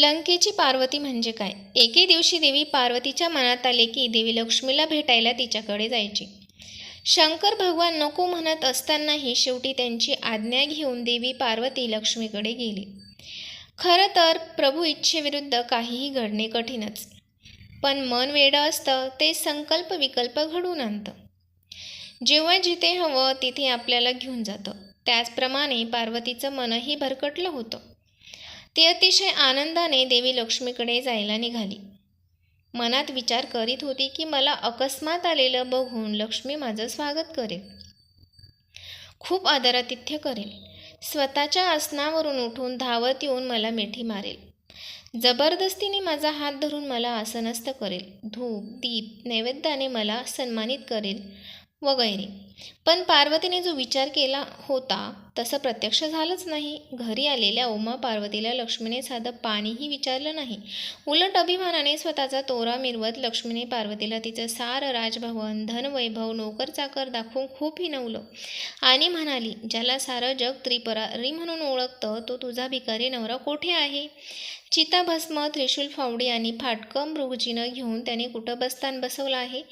लंकेची पार्वती म्हणजे काय? एके दिवशी देवी पार्वतीच्या मनात आले की देवी लक्ष्मीला भेटायला तिच्याकडे जायची. शंकर भगवान नको म्हणत असतानाही शेवटी त्यांची आज्ञा घेऊन देवी पार्वती लक्ष्मीकडे गेली. खरं तर प्रभू इच्छेविरुद्ध काहीही घडणे कठीणच. पण मन वेडं असतं ते संकल्प विकल्प घडून आणतं. जेव्हा जिथे हवं तिथे आपल्याला घेऊन जातं. त्याचप्रमाणे पार्वतीचं मनही भरकटलं होतं. ती अतिशय आनंदाने देवी लक्ष्मीकडे जायला निघाली. मनात विचार करीत होती की मला अकस्मात आलेलं बघून लक्ष्मी माझं स्वागत करेल. खूप आदरातिथ्य करेल. स्वतःच्या आसनावरून उठून धावत येऊन मला मिठी मारेल. जबरदस्तीने माझा हात धरून मला आसनस्थ करेल. धूप दीप नैवेद्याने मला सन्मानित करेल. वगैरे. पण पार्वतीने जो विचार केला होता तसं प्रत्यक्ष झालंच नाही. घरी आलेल्या उमा पार्वतीला लक्ष्मीने साधं पाणीही विचारलं नाही. उलट अभिमानाने स्वतःचा तोरा मिरवत लक्ष्मीने पार्वतीला तिचं सार राजभवन धनवैभव नोकर चाकर दाखवून खूप हिनवलं आणि म्हणाली ज्याला सारं जग त्रिपरारी म्हणून ओळखतं तो तुझा भिकारी नवरा कोठे आहे? चिताभस्म त्रिशूल फावडी आणि फाटकं मृगजीनं घेऊन त्याने कुठं बस्तान बसवलं आहे?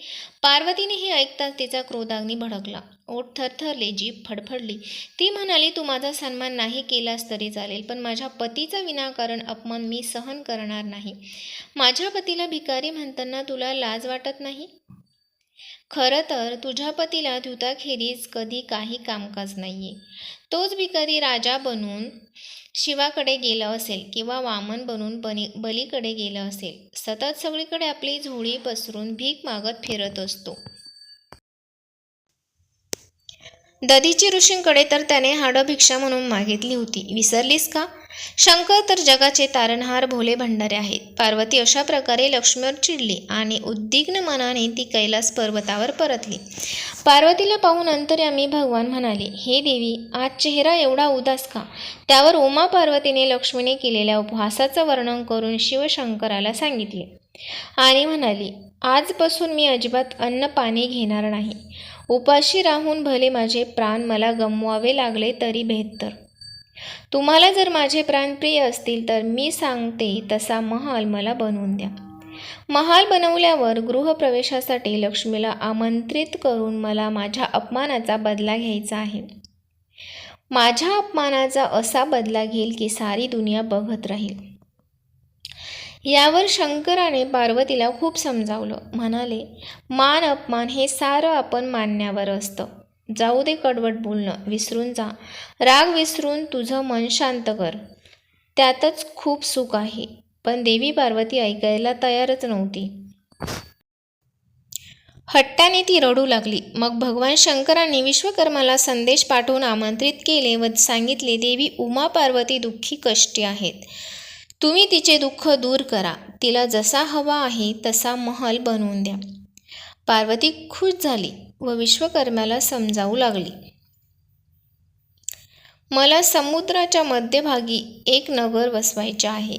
पार्वतीने हे ऐकताच तिचा क्रोधाग्नी भडकला. ओठ थरथरले जीभ फडफडली. ती म्हणाली तू माझा सन्मान नाही केलास तरी चालेल पण माझ्या पतीचा विनाकारण अपमान मी सहन करणार नाही. माझ्या पतीला भिकारी म्हणताना तुला लाज वाटत नाही? खरं तर तुझ्या पतीला धुताखेरीज कधी काही कामकाज नाहीये. तोच भिकारी राजा बनून शिवाकडे गेलं असेल किंवा वामन बनून बनी बलीकडे गेलं असेल. सतत सगळीकडे आपली झोळी पसरून भीक मागत फिरत असतो. दधीची ऋषींकडे तर त्याने हाड भिक्षा म्हणून मागितली होती. विसरलीस का? शंकर तर जगाचे तारणहार भोले भंडारे आहेत. पार्वती अशा प्रकारे लक्ष्मीवर चिडली आणि उद्विग्न मनाने ती कैलास पर्वतावर परतली. पार्वतीला पाहून अंतर्यामी भगवान म्हणाले हे देवी आज चेहरा एवढा उदास का? त्यावर उमा पार्वतीने लक्ष्मीने केलेल्या उपहासाचं वर्णन करून शिवशंकराला सांगितले. आणि म्हणाली आजपासून मी अजिबात अन्न पाणी घेणार नाही. उपाशी राहून भले माझे प्राण मला गमवावे लागले तरी बेहत्तर. तुम्हाला जर माझे प्राण प्रिय असतील तर मी सांगते तसा महाल मला बनवून द्या. महाल बनवल्यावर गृहप्रवेशासाठी लक्ष्मीला आमंत्रित करून मला माझ्या अपमानाचा बदला घ्यायचा आहे. माझ्या अपमानाचा असा बदला घेईल की सारी दुनिया बघत राहील. यावर शंकराने पार्वतीला खूप समजावलं. म्हणाले मान अपमान हे सारं आपण मानण्यावर असतं. जाऊ दे कडवट बोलणं विसरून जा. राग विसरून तुझं मन शांत कर. त्यातच खूप सुख आहे. पण देवी पार्वती ऐकायला तयारच नव्हती. हट्टाने ती रडू लागली. मग भगवान शंकरांनी विश्वकर्माला संदेश पाठवून आमंत्रित केले व सांगितले देवी उमा पार्वती दुःखी कष्टी आहेत. तुम्ही तिचे दुःख दूर करा. तिला जसा हवा आहे तसा महल बनवून द्या. पार्वती खुश झाली व विश्वकर्म्याला समजावू लागली. मला समुद्राच्या मध्यभागी एक नगर वसवायचे आहे.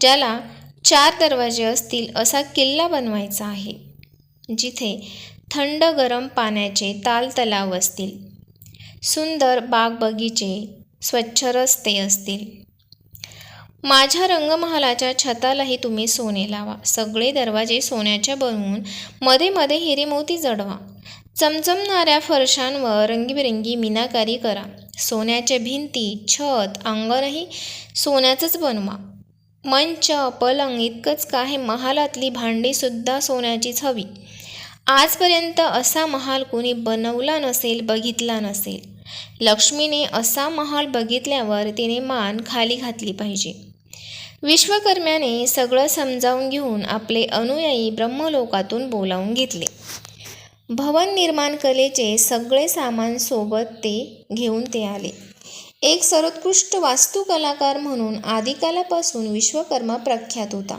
ज्याला चार दरवाजे असतील असा किल्ला बनवायचा आहे. जिथे थंड गरम पाण्याचे ताल तलाव असतील. सुंदर बाग बगीचे स्वच्छ रस्ते असतील. माझ्या रंगमहालाच्या छतालाही तुम्ही सोने लावा. सगळे दरवाजे सोन्याच्या बनवून मध्ये मध्ये हिरे मोती जडवा. चमचमणाऱ्या फरशांवर रंगीबेरंगी मीनाकारी करा. सोन्याच्या भिंती छत अंगणही सोन्याचंच बनवा. मंच पलंग इतकंच काय महालातली भांडीसुद्धा सोन्याचीच हवी. आजपर्यंत असा महाल कोणी बनवला नसेल बघितला नसेल. लक्ष्मीने असा महाल बघितल्यावर तिने मान खाली घातली पाहिजे. विश्वकर्म्याने सगळं समजावून घेऊन आपले अनुयायी ब्रह्मलोकातून बोलावून घेतले. भवन निर्माण कलेचे सगळे सामान सोबत ते घेऊन ते आले. एक सर्वोत्कृष्ट वास्तुकलाकार म्हणून आदिकालापासून विश्वकर्मा प्रख्यात होता.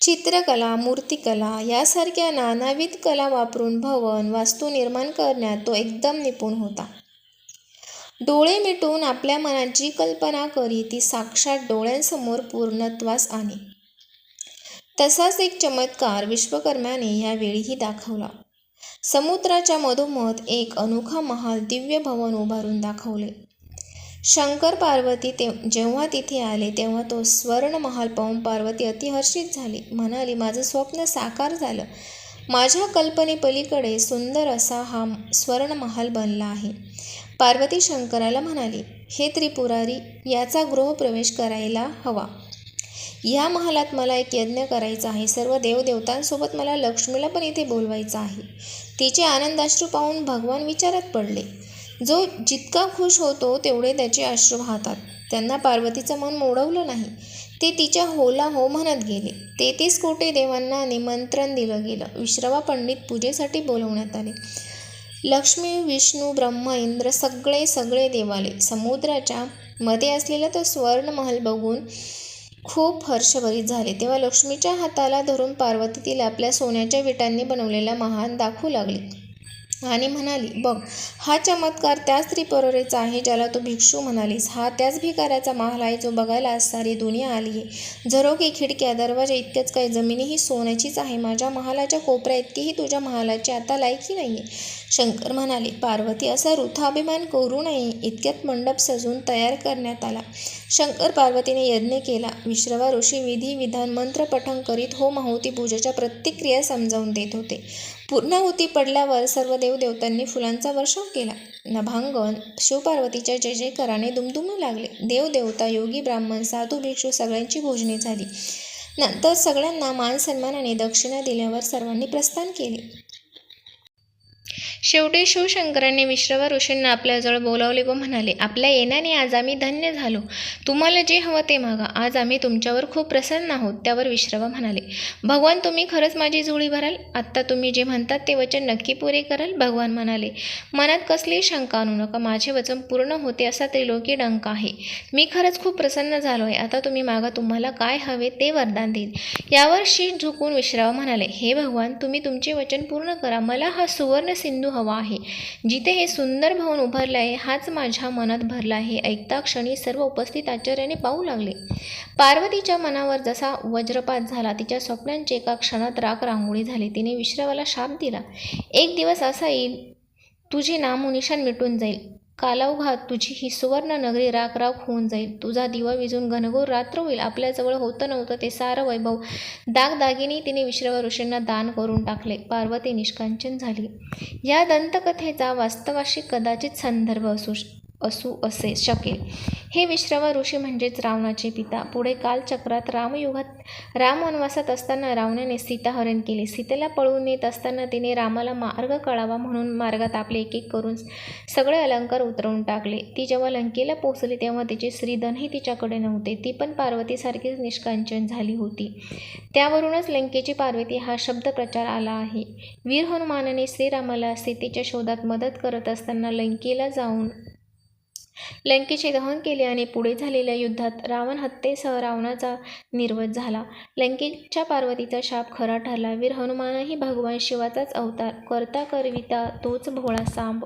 चित्रकला मूर्तिकला यासारख्या नानाविध कला वापरून भवन वास्तू निर्माण करण्यात तो एकदम निपुण होता. डोळे मिटून आपल्या मनात जी कल्पना करी ती साक्षात डोळ्यांसमोर पूर्णत्वास आणे तसाच एक चमत्कार विश्वकर्म्याने यावेळीही दाखवला. समुद्राच्या मधोमध एक अनोखा महाल दिव्य भवन उभारून दाखवले. शंकर पार्वती ते जेव्हा तिथे आले तेव्हा तो स्वर्ण महाल पाहून पार्वती अतिहर्षित झाली. म्हणाली माझं स्वप्न साकार झालं. माझ्या कल्पनेपलीकडे सुंदर असा हा स्वर्ण महाल बनला आहे. पार्वती शंकराला म्हणाली हे त्रिपुरारी याचा गृहप्रवेश करायला हवा. या महालात मला एक यज्ञ करायचा आहे. सर्व देवदेवतांसोबत मला लक्ष्मीला पण इथे बोलवायचं आहे. तिचे आनंदाश्रू पाहून भगवान विचारात पडले. जो जितका खुश होतो तेवढे त्याचे अश्रू वाहतात. त्यांना पार्वतीचं मन मोडवलं नाही. ते तिच्या होला हो म्हणत गेले. तेहतीस कोटी देवांना निमंत्रण दिलं गेलं. विश्रवा पंडित पूजेसाठी बोलवण्यात आले. लक्ष्मी विष्णू ब्रह्म इंद्र सगळे सगळे देवाले. समुद्राच्या मध्ये असलेला तो स्वर्णमहल बघून खूप हर्षभरीत झाले. तेव्हा लक्ष्मीच्या हाताला धरून पार्वती तिला आपल्या सोन्याच्या विटांनी बनवलेला महान दाखवू लागली. आणि म्हणाली बघ हा चमत्कार त्याच परोरेचा आहे ज्याला तू भिक्षू म्हणालीस. हा त्याच भिकाऱ्याचा महाल आहे जो बघायला सारी दुनिया आली आहे. झरोके खिडक्या दरवाजा इतकेच काही जमिनीही सोन्याचीच आहे. माझ्या महालाच्या कोपऱ्या इतकीही तुझ्या महालाची आता लायकी नाही आहे शंकर म्हणाले पार्वती असा वृथाभिमान करू नये. इतक्यात मंडप सजून तयार करण्यात आला. शंकर पार्वतीने यज्ञ केला. विश्रवा ऋषी विधी विधान मंत्र पठण करीत हो माहुती पूजेच्या प्रत्येक क्रिया समजावून देत होते. पूर्णाहुती पडल्यावर सर्व देवदेवतांनी फुलांचा वर्षाव केला. नभांगण शिवपार्वतीच्या जय जयकाराने दुमदुमू लागले. देवदेवता योगी ब्राह्मण साधू भिक्षू सगळ्यांची भोजने झाली. नंतर सगळ्यांना मान सन्मानाने दक्षिणा दिल्यावर सर्वांनी प्रस्थान केले. शेवटी शिवशंकरांनी विश्रावा ऋषींना आपल्याजवळ बोलावले व म्हणाले आपल्या येण्याने आज आम्ही धन्य झालो. तुम्हाला जे हवं ते मागा. आज आम्ही तुमच्यावर खूप प्रसन्न आहोत. त्यावर विश्रवा म्हणाले भगवान तुम्ही खरंच माझी जुळी भराल? आत्ता तुम्ही जे म्हणतात ते वचन नक्की पुरे कराल? भगवान म्हणाले मनात कसलीही शंका आणू नका. माझे वचन पूर्ण होते असा त्रिलोकी डंक आहे. मी खरंच खूप प्रसन्न झालो आहे आता तुम्ही मागा तुम्हाला काय हवे ते वरदान देईल यावर शीत झुकून विश्रावा म्हणाले हे भगवान तुम्ही तुमचे वचन पूर्ण करा. मला हा सुवर्ण सिंधू हवा आहे. जिथे हे सुंदर भवन उभारलं आहे हाच माझ्या मनात भरला आहे. ऐकता क्षणी सर्व उपस्थित आचार्याने पाहू लागले. पार्वतीच्या मनावर जसा वज्रपात झाला तिच्या स्वप्नांची एका क्षणात राख रांगोळी झाली. तिने विश्रवाला शाप दिला. एक दिवस असा येईल तुझे नामोनिशान मिटून जाईल. कालावघात तुझी ही सुवर्ण नगरी राख राख होऊन जाईल. तुझा दिवा विजून घनघोर रात्र होईल. आपल्याजवळ होतं नव्हतं ते सारं वैभव. दागदागिनी तिने विश्रव ऋषींना दान करून टाकले. पार्वती निष्कांचन झाली. या दंतकथेचा वास्तवाशी कदाचित संदर्भ असू असू असे शकेल. हे विश्रवा ऋषी म्हणजेच रावणाचे पिता. पुढे कालचक्रात रामयुगात राम वनवासात असताना रावणाने सीताहरण केले. सीतेला पळवून नेत असताना तिने रामाला मार्ग कळावा म्हणून मार्गात आपले एक एक करून सगळे अलंकार उतरवून टाकले. ती जेव्हा लंकेला पोचली तेव्हा तिचे श्रीधनही तिच्याकडे नव्हते. ती पण पार्वतीसारखीच निष्कांचन झाली होती. त्यावरूनच लंकेची पार्वती हा शब्द प्रचार आला आहे. वीर हनुमानाने श्रीरामाला सीतेच्या शोधात मदत करत असताना लंकेला जाऊन लंकेचे दहन केले आणि पुढे झालेल्या युद्धात रावण हत्येसह रावणाचा निर्वध झाला. लंकेच्या पार्वतीचा शाप खरा ठरला. वीर हनुमानही भगवान शिवाचाच अवतार करता करविता तोच भोळा सांब.